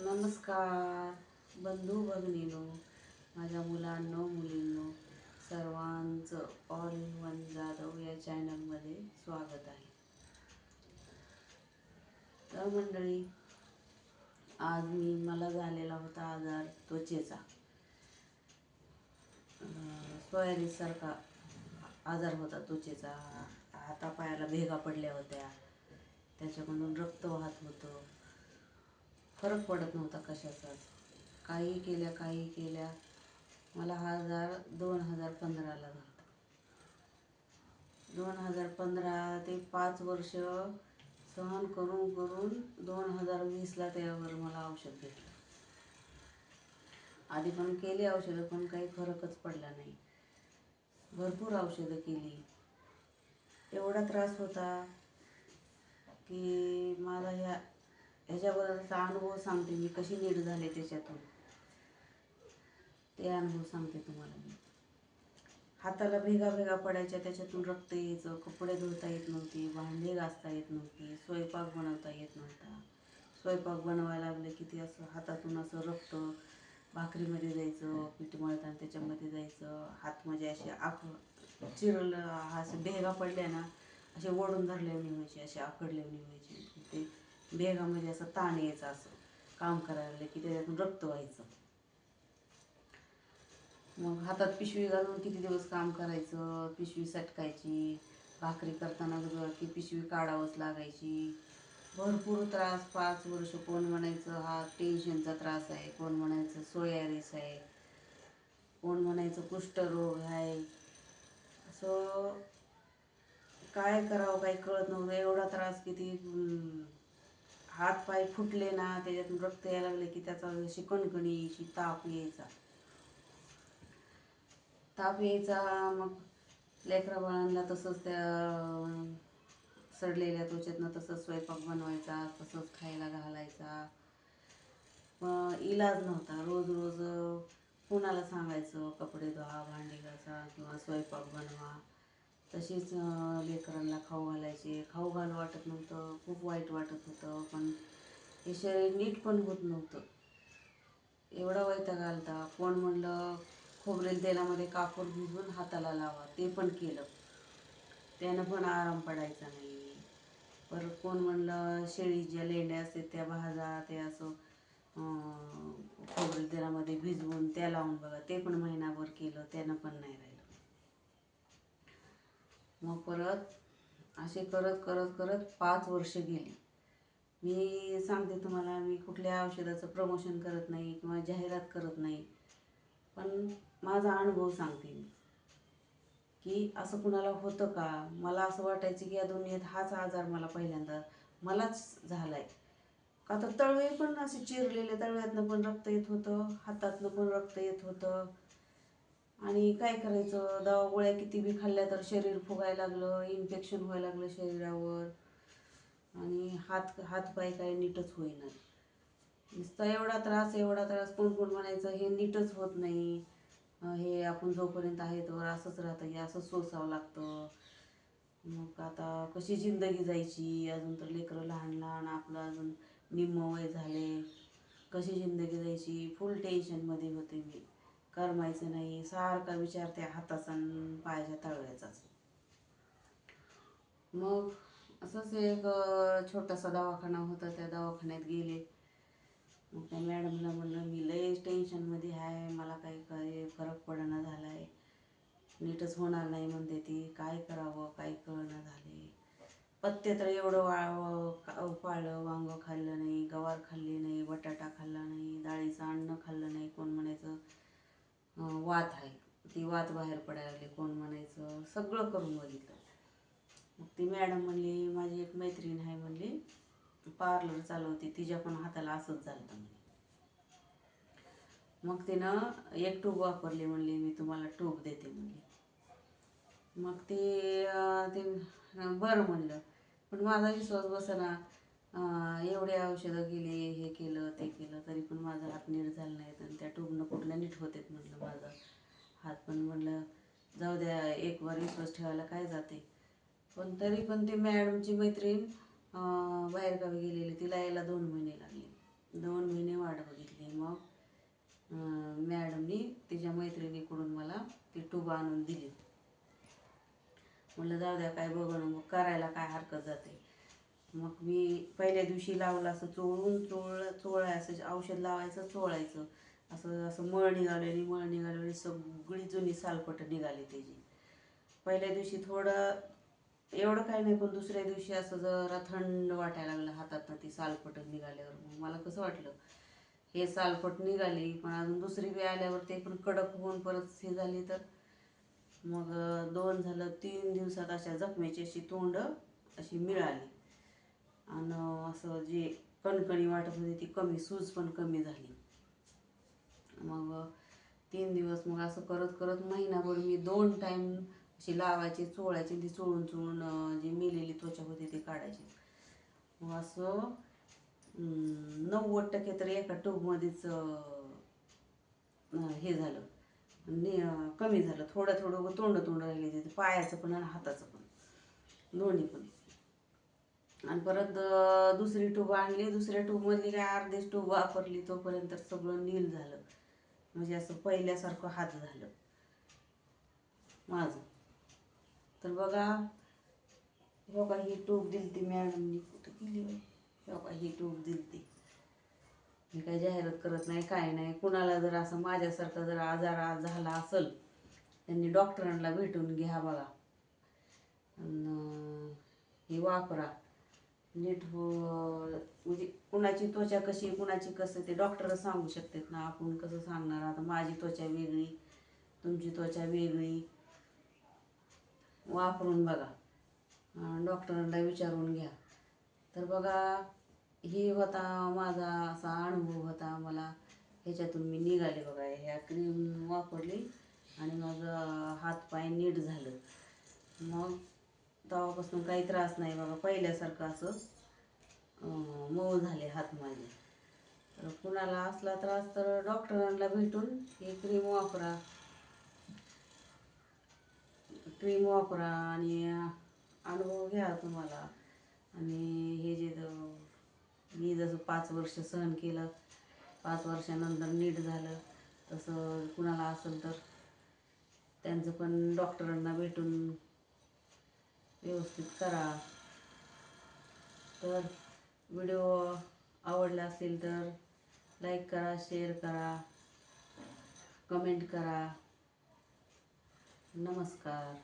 नमस्कार बंधू भगिनीनो माझ्या मुलांनो मुलींनो सर्वांचं ऑल इन वन जाधव या चॅनलमध्ये स्वागत आहे. तर मंडळी आज मी मला झालेला होता आजार त्वचेचा. सोयारीसारखा आजार होता त्वचेचा. हातापायाला भेगा पडल्या होत्या. त्याच्याकडून रक्त वाहत होतं फरक पडत नव्हता कशाचाच काही केल्या काही केल्या. मला हा आजार दोन हजार पंधराला झाला. दोन हजार पंधरा ते पाच वर्ष सहन करून करून दोन हजार वीसला त्यावर मला औषध घेतलं आधी पण केली औषधं पण काही फरकच पडला नाही. भरपूर औषधं केली. एवढा त्रास होता की माझा ह्या ह्याच्याबद्दलचा अनुभव सांगते मी. कशी नीट झाले त्याच्यातून. ते अनुभव सांगते तुम्हाला मी. हाताला भेगा भेगा पडायच्या त्याच्यातून रक्त यायचं. कपडे धुता येत नव्हती. भांडे घासता येत नव्हती. स्वयंपाक बनवता येत नव्हता. स्वयंपाक बनवायला लागलं की ते असं हातातून असं रक्त भाकरीमध्ये जायचं पीठ मळताना त्याच्यामध्ये जायचं. हात म्हणजे असे आख चिरलं असे भेगा पडल्या ना असे ओढून धरल्याने व्हायचे म्हणजे, असे आकडल्याने व्हायचे म्हणजे. ते भेगामध्ये असं ताण यायचं असं काम करायला लागलं की त्याच्यातून रक्त व्हायचं. मग हातात पिशवी घालून किती दिवस काम करायचं पिशवी सटकायची भाकरी करताना की पिशवी काढावंच लागायची. भरपूर त्रास पाच वर्ष कोण म्हणायचं हा टेन्शनचा त्रास आहे कोण म्हणायचं सोयारीस आहे कोण म्हणायचं कुष्ठरोग आहे. असं काय करावं काही कळत नव्हतं. एवढा त्रास किती हात पाय फुटले ना त्याच्यातून रक्त यायला लागले की त्याचा अशी कणकणी यायची ताप यायचा. ताप यायचा मग लेकरा बाळांना तसंच त्या सडलेल्या त्वचेतनं तसंच स्वयंपाक बनवायचा तसंच खायला घालायचा. मग इलाज नव्हता. रोज रोज कुणाला सांगायचं कपडे धुवा भांडी घासा किंवा स्वयंपाक बनवा. तसेच लेकरांना खाऊ घालायचे. खाऊ घाल वाटत नव्हतं. खूप वाईट वाटत होतं. पण हे शरीर नीट पण होत नव्हतं. एवढा वैताग घालता कोण म्हणलं खोबरेल तेलामध्ये कापूर भिजवून हाताला लावा. ते पण केलं. त्यानं पण आराम पडायचा नाही. परत कोण म्हणलं शेळी ज्या लेंड्या असतात त्या भाजा ते असं खोबरेल तेलामध्ये भिजवून त्या लावून बघा. ते पण महिनाभर केलं. त्यानं पण नाही राहिलं. मग परत असे करत करत करत पाच वर्ष गेली. मी सांगते तुम्हाला मी कुठल्या औषधाचं प्रमोशन करत नाही किंवा जाहिरात करत नाही. पण माझा अनुभव सांगते मी. की असं कुणाला होतं का? मला असं वाटायचं की या दुनियेत हाच आजार मला पहिल्यांदा मलाच झालाय. का तर तळवे पण असे चिरलेले तळव्यातनं पण रक्त येत होतं हातातनं पण रक्त येत होतं. आणि काय करायचं? दवा गोळ्या किती बी खाल्ल्या तर शरीर फुगायला लागलं इन्फेक्शन व्हायला लागलं शरीरावर. आणि हात हात पाय काय नीटच होईना. नुसता एवढा त्रास एवढा त्रास कोण कोण म्हणायचं हे नीटच होत नाही. हे आपण जोपर्यंत आहे तोवर असंच राहतं हे असंच सोसावं लागतं. मग आता कशी जिंदगी जायची? अजून तर लेकरं लहान लहान आपलं अजून निम्म वय झाले. कशी जिंदगी जायची? फुल टेन्शनमध्ये होते मी. करमायचं नाही. सारखा विचार त्या हाताचा पायाच्या तळव्याचाच मग असंच एक छोटासा दवाखाना होता. त्या दवाखान्यात गेले. मग त्या मॅडमला म्हणलं मी लय टेन्शनमध्ये आहे. मला काही काही फरक पडना झाला आहे नीटच होणार नाही म्हणते ती. काय करावं? काय कळणं झाले? पत्ते तर एवढं वा पाळलं वांग खाल्लं नाही. गवार खाल्ली नाही. बटाटा खाल्ला नाही. डाळीचं अन्न खाल्लं नाही. कोण म्हणायचं? वात आहे. ती वात बाहेर पडायला लागली. कोण म्हणायचं? सगळं करून बघितलं. मग ती मॅडम म्हणली माझी एक मैत्रीण आहे म्हणली. पार्लर चालवते तिच्या पण हाताला असंच झालं म्हणे. मग तिनं एक टूब वापरली म्हणली मी तुम्हाला टूब देते म्हणली. मग ते ते बरं म्हणलं. पण माझा विश्वास बसना एवढे औषधं गेले हे केलं ते केलं तरी पण माझा हात नीट झाला नाही आणि त्या टूबनं कुठल्या नीट होतेत म्हटलं माझा हात. पण म्हणलं जाऊ द्या एक वर विश्वास ठेवायला काय जाते? पण तरी पण ती मॅडमची मैत्रीण बाहेरगावी गेलेली तिला यायला दोन महिने लागले. दोन महिने वाट बघितली. मग मॅडमनी तिच्या मैत्रिणीकडून मला ती टूब आणून दिली. म्हणलं जाऊ द्या काय बघणं मग करायला काय हरकत जाते? मग मी पहिल्या दिवशी लावलं असं चोळून चोळ चोळाय असं औषध लावायचं चोळायचं. असं असं मळ निघालेली मळ निघालेली सगळी जुनी सालपट निघाली त्याची. पहिल्या दिवशी थोडं एवढं काही नाही पण दुसऱ्या दिवशी असं जरा थंड वाटायला लागलं हातात ती सालपट निघाल्यावर. मग मला कसं वाटलं हे सालपट निघाली पण अजून दुसरी बी आल्यावर ते पण कडक होऊन परत हे झाली तर. मग दोन झालं तीन दिवसात अशा जखमेची अशी तोंड अशी मिळाली. आणि असं जे कणकणी वाटत होती ती कमी सूज पण कमी झाली. मग तीन दिवस मग असं करत करत महिनाभर मी दोन टाईम अशी लावायची चोळायची ती चोळून चोळून जी मेलेली त्वचा होती ती काढायची. मग असं नव्वद टक्के तर एका ट्यूबमध्येच हे झालं. नि कमी झालं. थोडं थोडं तोंड तोंड राहिले तिथे. पायाचं पण आणि हाताचं पण. दोन्ही पण. आणि परत दुसरी ट्यूब आणली. दुसऱ्या ट्यूबमधली काय अर्धीच ट्यूब वापरली. तोपर्यंत सगळं नील झालं. म्हणजे असं पहिल्यासारखं हात झालं. माझं. तर बघा हो का ही टूब दिली ती मॅडमनी कुठं दिली हो का ही टूब दिली ती मी काही जाहिरात करत नाही काय नाही. कुणाला जर असं माझ्यासारखा जर आजार आज झाला असेल त्यांनी डॉक्टरांना भेटून घ्या बघा. अन् हे वापरा. नीट म्हणजे कुणाची त्वचा कशी कुणाची कसं ते डॉक्टर सांगू शकतात ना. आपण कसं सांगणार? आता माझी त्वचा वेगळी तुमची त्वचा वेगळी. वापरून बघा. डॉक्टरांना विचारून घ्या. तर बघा ही होता माझा असा अनुभव होता मला ह्याच्यातून मी निघाले बघा. ह्या क्रीम वापरली आणि माझं हातपाय नीट झालं. मग तेव्हापासून काही त्रास नाही बाबा पहिल्यासारखं असं मऊ झाले हात माझे. तर कुणाला असला त्रास तर डॉक्टरांना भेटून ही क्रीम वापरा. क्रीम वापरा आणि अनुभव घ्या तुम्हाला. आणि हे जे मी जसं पाच वर्ष सहन केलं पाच वर्षानंतर नीट झालं तसं कुणाला असेल तर त्यांचं पण डॉक्टरांना भेटून व्यवस्थित करा. तर व्हिडिओ आवडला असेल तर लाईक करा शेअर करा कमेंट करा. नमस्कार.